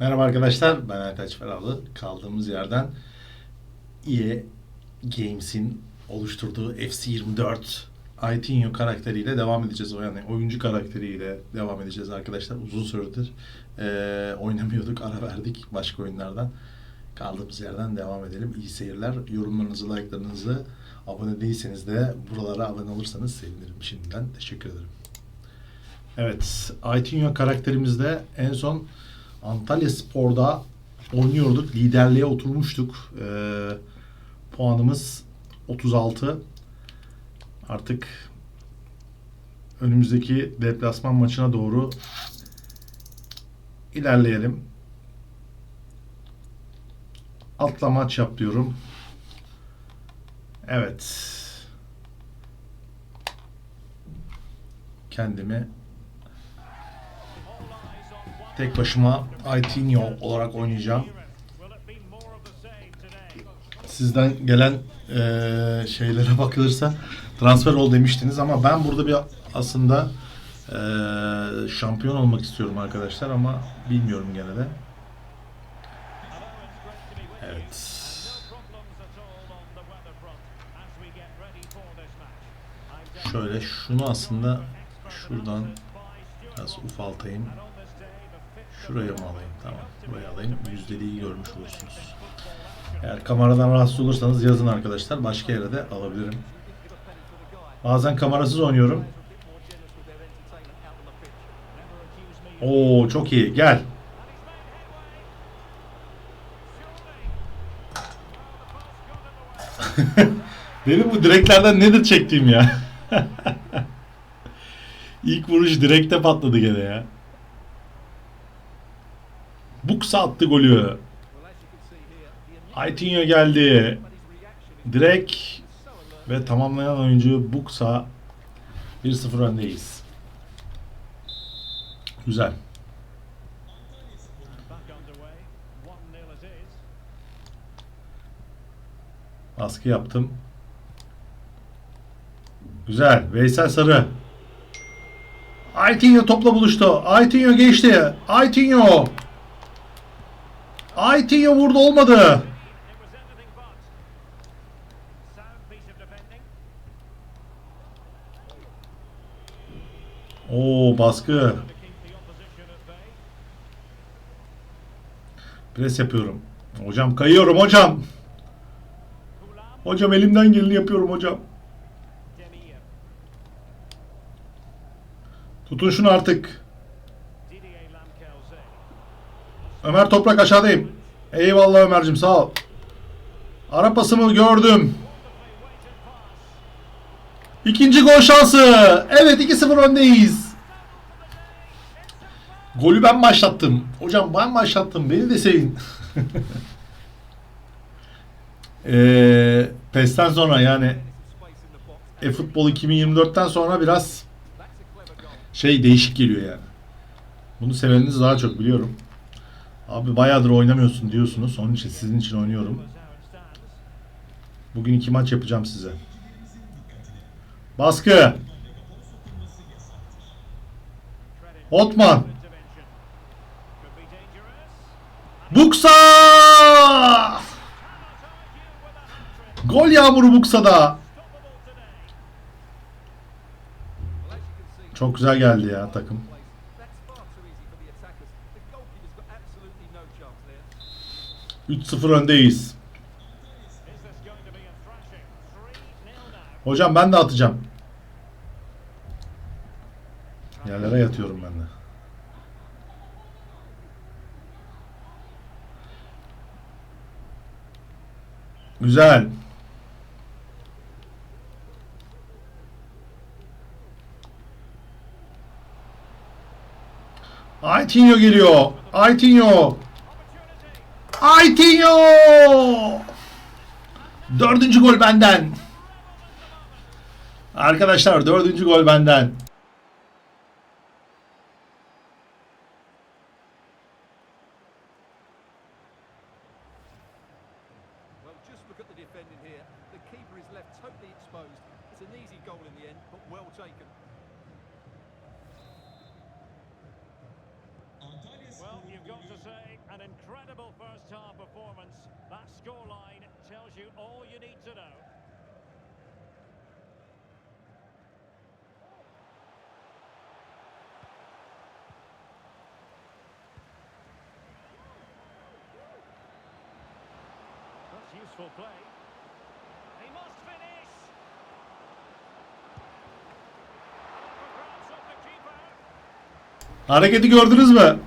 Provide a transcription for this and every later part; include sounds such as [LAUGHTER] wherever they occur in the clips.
Merhaba arkadaşlar, ben Aytaç Ferahlı. Kaldığımız yerden EA Games'in oluşturduğu FC24 Aitinho karakteriyle devam edeceğiz. O yani oyuncu karakteriyle devam edeceğiz arkadaşlar. Uzun süredir eee, oynamıyorduk, ara verdik başka oyunlardan. Kaldığımız yerden devam edelim. İyi seyirler. Yorumlarınızı, like'larınızı, abone değilseniz de buralara abone olursanız sevinirim. Şimdiden teşekkür ederim. Evet, Aitinho karakterimizde en son Antalya Spor'da oynuyorduk. Liderliğe oturmuştuk. Ee, puanımız 36. Artık önümüzdeki deplasman maçına doğru ilerleyelim. Atla maç yap diyorum. Evet. Kendimi tek başıma Aitinho olarak oynayacağım. Sizden gelen eee, şeylere bakılırsa transfer ol demiştiniz ama ben burada bir aslında eee, şampiyon olmak istiyorum arkadaşlar ama bilmiyorum gene de. Evet. Şöyle şunu aslında şuradan biraz ufaltayım. Şuraya mı alayım? Tamam. Buraya alayım. Yüzdeliği görmüş olursunuz. Eğer kameradan rahatsız olursanız yazın arkadaşlar. Başka yere de alabilirim. Bazen kamerasız oynuyorum. Oo çok iyi. Gel. [LAUGHS] Benim bu direklerden nedir çektiğim ya? [LAUGHS] İlk vuruş direkte patladı gene ya. Buksa attı golü. Aitinho geldi. Direkt ve tamamlayan oyuncu Buksa 1-0 öndeyiz. Güzel. Baskı yaptım. Güzel. Veysel Sarı. Aitinho topla buluştu. Aitinho geçti. Aitinho. Aitinho vurdu olmadı. Oo baskı. Pres yapıyorum. Hocam kayıyorum hocam. Hocam elimden geleni yapıyorum hocam. Tutun şunu artık. Ömer Toprak aşağıdayım. Eyvallah Ömer'cim sağ ol. Ara pasımı gördüm. İkinci gol şansı. Evet 2-0 öndeyiz. Golü ben başlattım. Hocam ben başlattım. Beni de sevin. Eee [LAUGHS] PES'ten sonra yani e-futbol 2024'ten sonra biraz şey değişik geliyor yani. Bunu seveniniz daha çok biliyorum. Abi bayağıdır oynamıyorsun diyorsunuz. Onun için sizin için oynuyorum. Bugün iki maç yapacağım size. Baskı. Otman. Buksa! Gol yağmuru Buksa'da. Çok güzel geldi ya takım. 3-0 öndeyiz. Hocam ben de atacağım. Yerlere yatıyorum ben de. Güzel. Aitinho geliyor. Aitinho. Aitinho! Dördüncü gol benden. Arkadaşlar dördüncü gol benden. Useful play. He must finish. Hareketi gördünüz mü?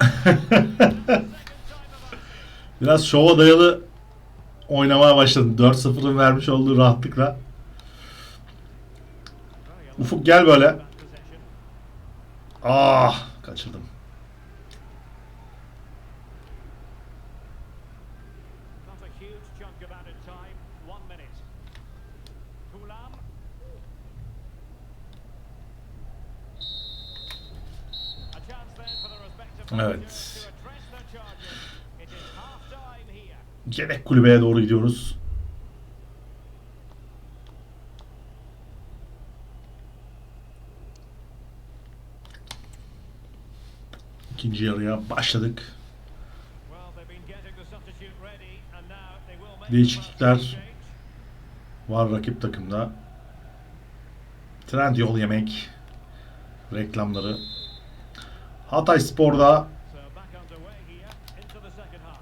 [LAUGHS] Biraz şova dayalı oynamaya başladım. 4-0'ın vermiş olduğu rahatlıkla. Ufuk gel böyle. Ah kaçırdım. Here. Yedek kulübeye doğru gidiyoruz. İkinci yarıya başladık. Değişiklikler. Var rakip takımda. Trend yol yemek. Reklamları. Second half.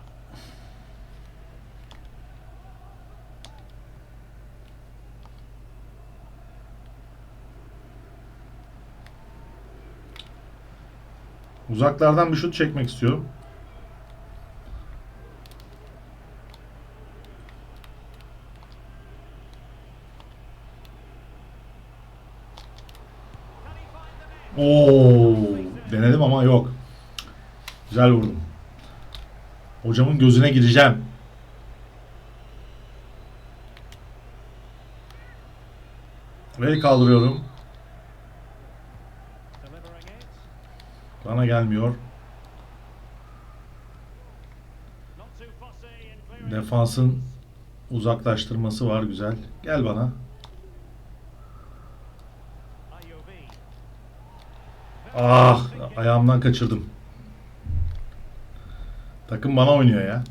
uzaklardan bir şut çekmek istiyorum. Oo, denedim ama yok. Güzel vurdum. Hocamın gözüne gireceğim. Ve kaldırıyorum. Bana gelmiyor. Defansın uzaklaştırması var güzel. Gel bana. Ah ayağımdan kaçırdım. Takım bana oynuyor ya.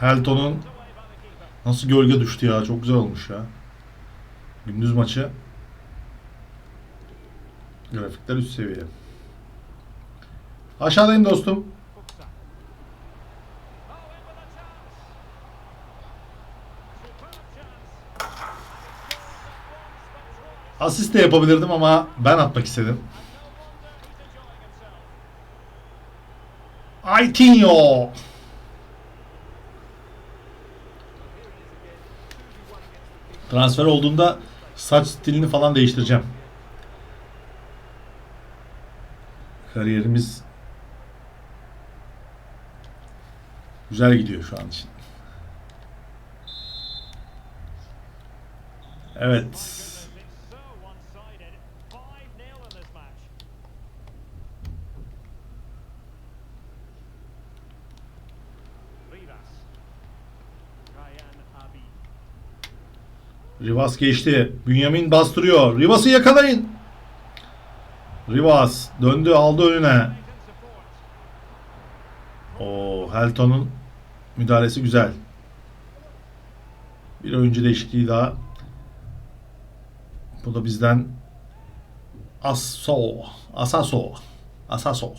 Helton'un nasıl gölge düştü ya. Çok güzel olmuş ya. Gündüz maçı. Grafikler üst seviye. Aşağıdayım dostum. Asist de yapabilirdim ama ben atmak istedim. Aitinho. Transfer olduğunda saç stilini falan değiştireceğim. Kariyerimiz güzel gidiyor şu an için. Evet. Rivas geçti. Bünyamin bastırıyor. Rivas'ı yakalayın. Rivas döndü aldı önüne. O Helton'un müdahalesi güzel. Bir oyuncu değişikliği daha. Bu da bizden Asso. Asaso. Asaso.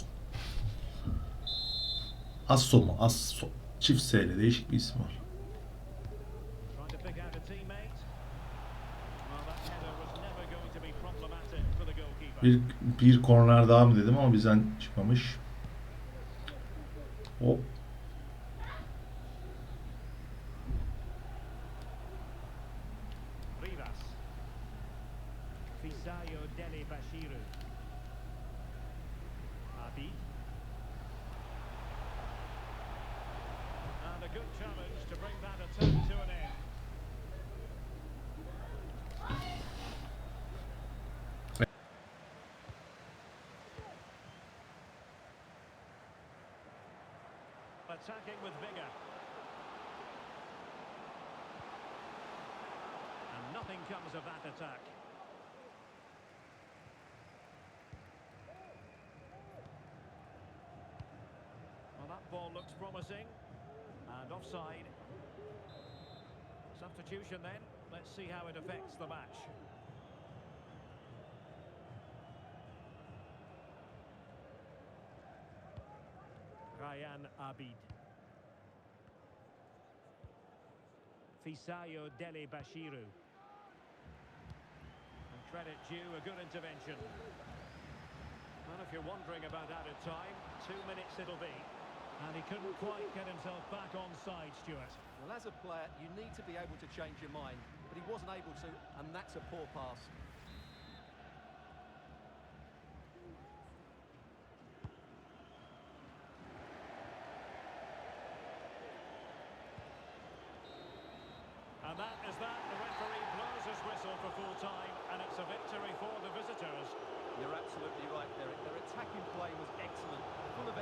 Asso mu? Asso. Çift S ile değişik bir isim var. Bir, bir korner daha mı dedim ama bizden çıkmamış. Hop. attacking with vigour. And nothing comes of that attack. Well, that ball looks promising. And offside. Substitution then. Let's see how it affects the match. Ryan Abid. Fisayo Dele Bashiru. And credit due, a good intervention. And if you're wondering about added time, two minutes it'll be. And he couldn't quite get himself back on side, Stuart. Well, as a player, you need to be able to change your mind, but he wasn't able to, and that's a poor pass. And that is that. The referee blows his whistle for full time, and it's a victory for the visitors. You're absolutely right, Derek. Their attacking play was excellent, full of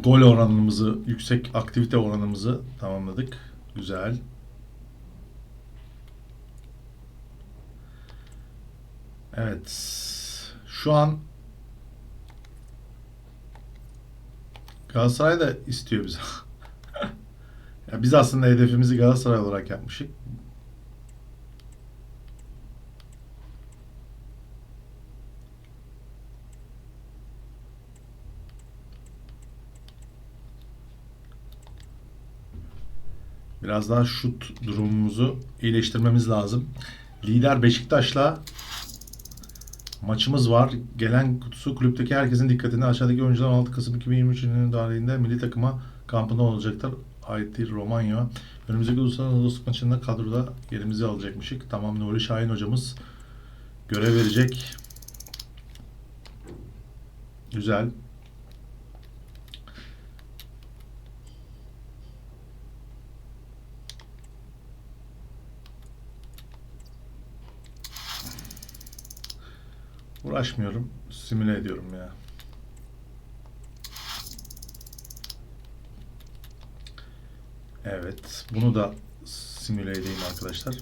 Gol oranımızı, yüksek aktivite oranımızı tamamladık. Güzel. Evet. Şu an Galatasaray da istiyor bizi. [LAUGHS] ya biz aslında hedefimizi Galatasaray olarak yapmışık. Biraz daha şut durumumuzu iyileştirmemiz lazım. Lider Beşiktaş'la maçımız var. Gelen kutusu kulüpteki herkesin dikkatini aşağıdaki oyuncular 16 Kasım 2023 yılının tarihinde milli takıma kampında olacaktır. Haiti Romanya. Önümüzdeki uluslararası dostluk maçında kadroda yerimizi alacakmışık. Tamam Nuri Şahin hocamız görev verecek. Güzel. Uğraşmıyorum. Simüle ediyorum ya. Evet. Bunu da simüle edeyim arkadaşlar.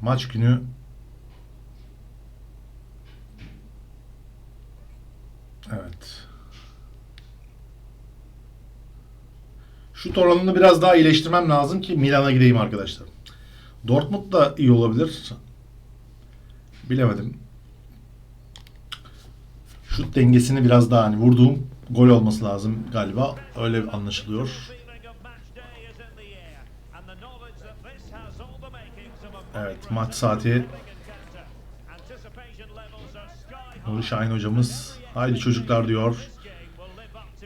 Maç günü Evet. Şut oranını biraz daha iyileştirmem lazım ki Milan'a gideyim arkadaşlar. Dortmund da iyi olabilir. Bilemedim. Şut dengesini biraz daha hani vurduğum gol olması lazım galiba. Öyle anlaşılıyor. Evet maç saati Nuri. Şahin hocamız. Haydi çocuklar diyor.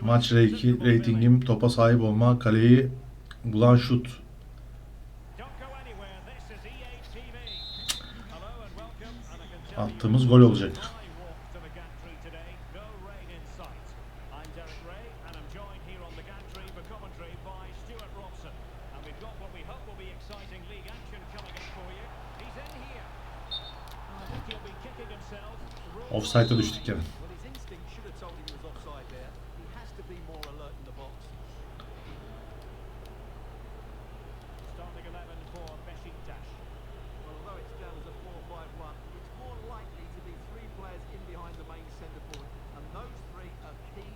Maç reytingim topa sahip olma, kaleyi bulan şut. Attığımız gol olacak. I walk to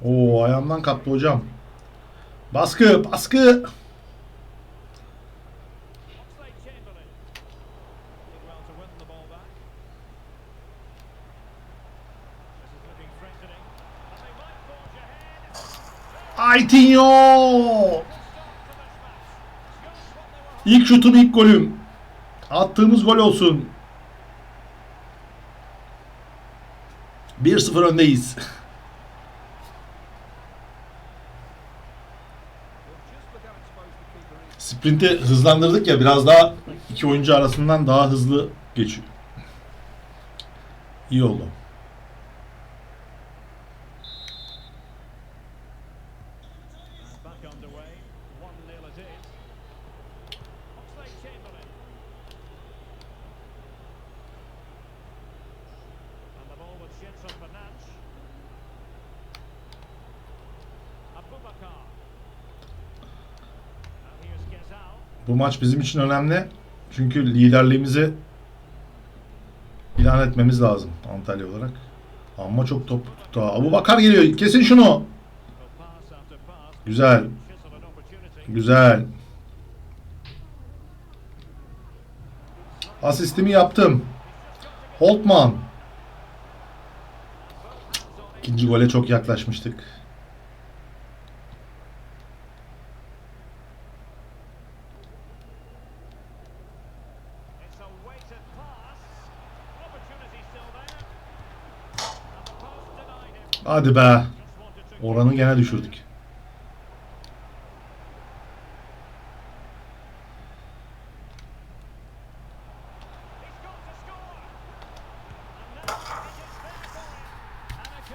Oo ayağımdan kaptı hocam. Baskı, baskı. Aytinho! İlk şutum, ilk golüm. Attığımız gol olsun. 1-0 öndeyiz. Sprint'i hızlandırdık ya biraz daha iki oyuncu arasından daha hızlı geçiyor. İyi oldu. Bu maç bizim için önemli. Çünkü liderliğimizi ilan etmemiz lazım Antalya olarak. Ama çok top tuttu. Abu Bakar geliyor. Kesin şunu. Güzel. Güzel. Asistimi yaptım. Holtman. İkinci gole çok yaklaşmıştık.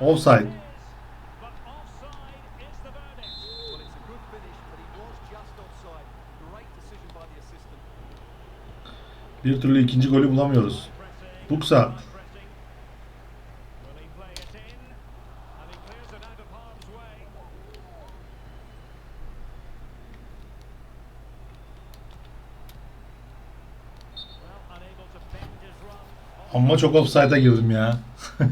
Offside. Great decision by the assistant. Bir türlü ikinci golü bulamıyoruz. Buksa. Ama çok offside'a girdim ya. [LAUGHS]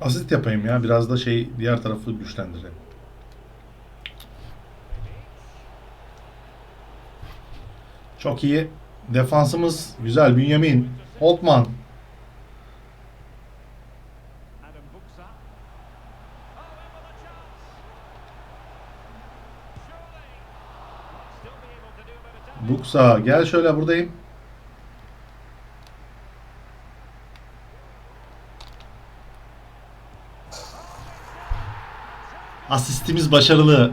Asist yapayım ya. Biraz da şey diğer tarafı güçlendireyim. Çok iyi. Defansımız güzel. Bünyamin. Holtman. A bit of damage. Buksa. Gel şöyle buradayım. Asistimiz başarılı.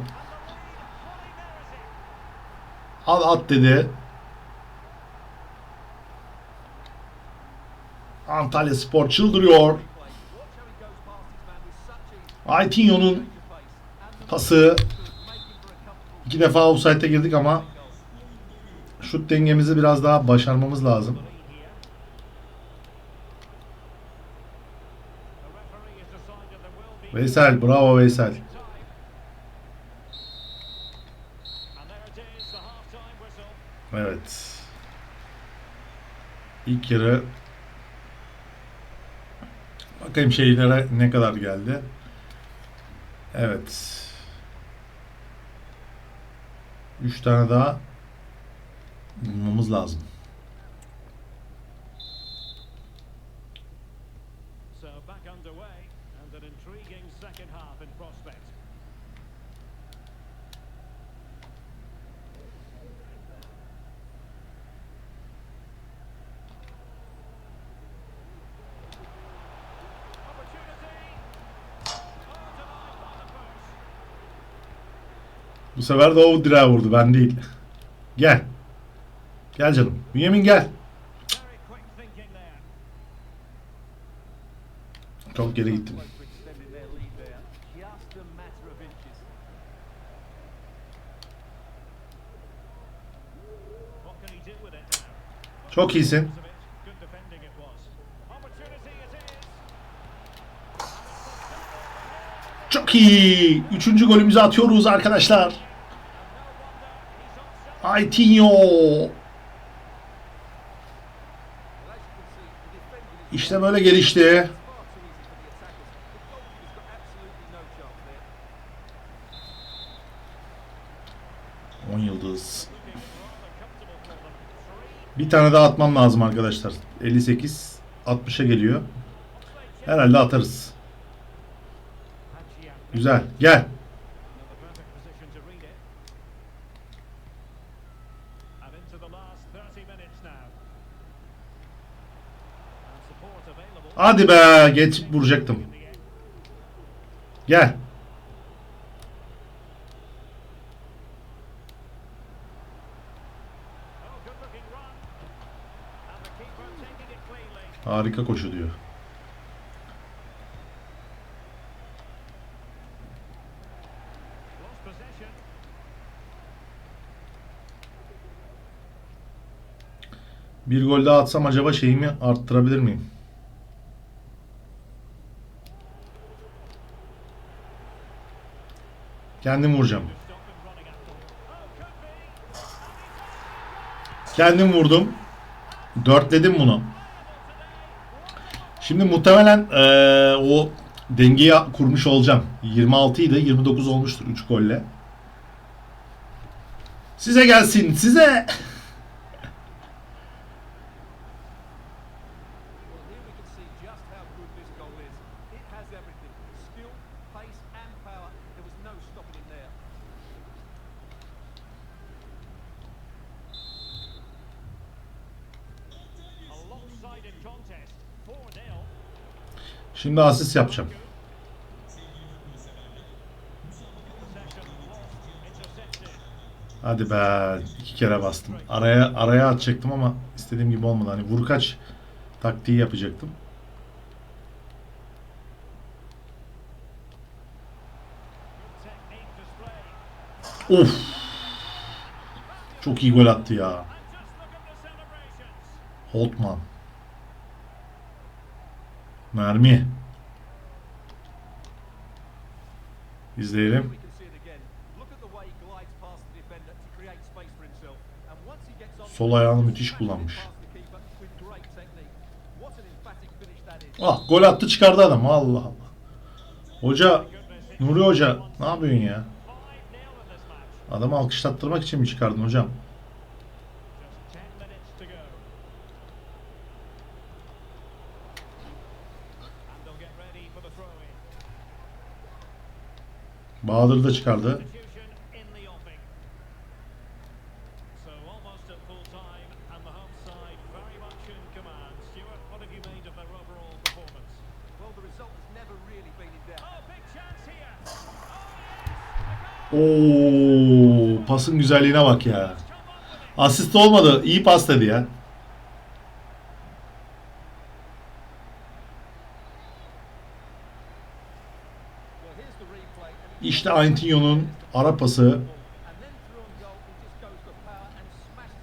Al at dedi. Antalya Spor çıldırıyor. The pası. iki defa offside'e girdik ama. Şut dengemizi biraz daha başarmamız lazım. Veysel, bravo Veysel. Evet. İlk yarı bakayım şeylere ne kadar geldi. Evet. Üç tane daha bulmamız lazım. Bu sefer de o direğe vurdu ben değil. Gel. Gel canım. Bünyamin gel. Çok geri gittim. Çok iyisin. Çok iyi. Üçüncü golümüzü atıyoruz arkadaşlar. Aitinho. No chance there. 10 yıldız. Bir tane daha atmam lazım arkadaşlar. 58 60'a geliyor. Herhalde atarız. Güzel. Gel. Hadi be. Geç vuracaktım. Gel. Harika koşu diyor. Bir gol daha atsam acaba şeyimi arttırabilir miyim? Could be. Kendim vurdum. Dörtledim bunu. Şimdi muhtemelen eee, o dengeyi kurmuş olacağım. 26 idi, 29 olmuştur 3 golle. Size gelsin, size. Şimdi asist yapacağım. Hadi be, iki kere bastım. Araya araya atacaktım ama istediğim gibi olmadı. Hani vurkaç taktiği yapacaktım. Of. Çok iyi gol attı ya. Holtman. Mermi. İzleyelim. Sol ayağını müthiş kullanmış. Ah gol attı çıkardı adam. Allah Allah. Hoca Nuri Hoca ne yapıyorsun ya? 5-0 in this match. Adamı alkışlattırmak için mi çıkardın hocam? Big chance here. Oo, pasın güzelliğine bak ya. Asist olmadı. İyi pas dedi ya.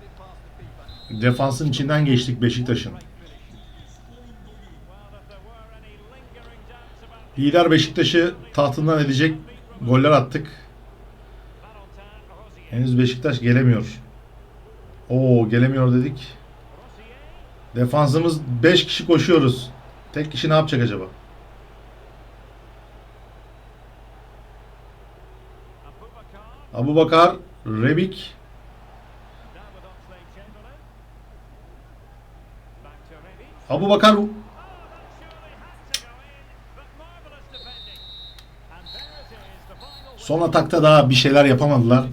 İt past the keeper. Defansın içinden geçtik Beşiktaş'ın. Lider Beşiktaş'ı tahtından edecek goller attık. Henüz Beşiktaş gelemiyor. Oo gelemiyor dedik. Defansımız 5 kişi koşuyoruz. Tek kişi ne yapacak acaba? There it is, the final son atakta daha bir şeyler yapamadılar.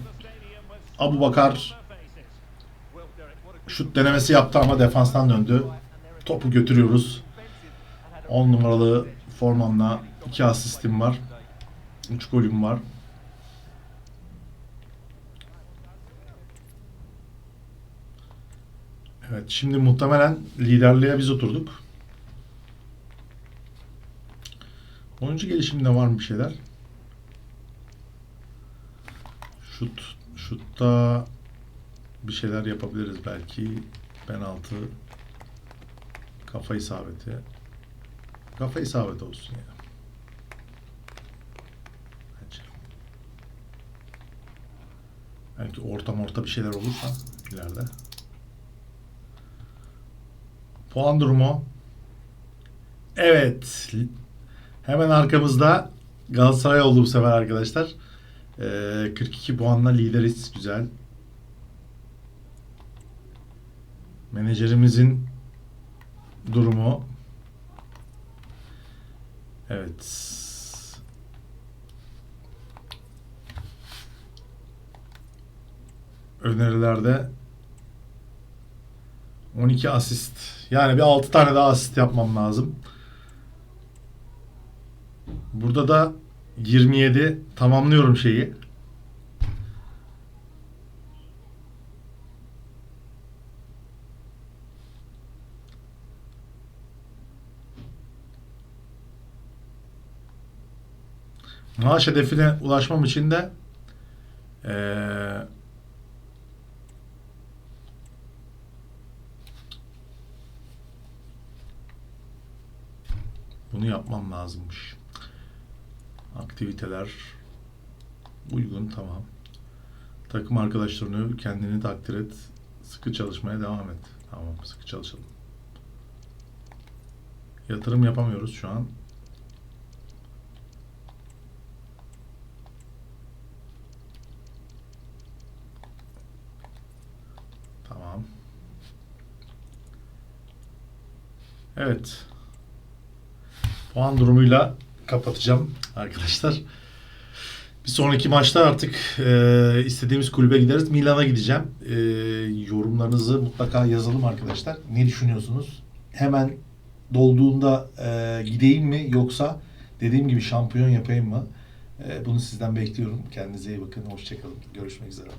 Abu Bakar şut denemesi yaptı ama defanstan döndü. Topu götürüyoruz. 10 numaralı formamla 2 asistim var. 3 golüm var. Evet şimdi muhtemelen liderliğe biz oturduk. Oyuncu gelişiminde var mı bir şeyler? Şut, şutta bir şeyler yapabiliriz belki. Penaltı, kafa isabeti. Kafa isabeti olsun ya. Bence. Belki ortam orta bir şeyler olursa ileride. Puan durumu. Evet. Hemen arkamızda Galatasaray oldu bu sefer arkadaşlar. Ee, 42 puanla lideriz. Güzel. Menajerimizin durumu. Evet. Önerilerde 12 asist. Yani bir 6 tane daha asist yapmam lazım. Burada da 27 tamamlıyorum şeyi. Maaş hedefine ulaşmam için de eee Bunu yapmam lazımmış. Aktiviteler uygun tamam. Takım arkadaşlarını kendini takdir et. Sıkı çalışmaya devam et. Tamam sıkı çalışalım. Yatırım yapamıyoruz şu an. Tamam. Evet. Puan durumuyla kapatacağım arkadaşlar. Bir sonraki maçta artık e, istediğimiz kulübe gideriz. Milan'a gideceğim. E, yorumlarınızı mutlaka yazalım arkadaşlar. Ne düşünüyorsunuz? Hemen dolduğunda e, gideyim mi yoksa dediğim gibi şampiyon yapayım mı? E, bunu sizden bekliyorum. Kendinize iyi bakın. Hoşçakalın. Görüşmek üzere.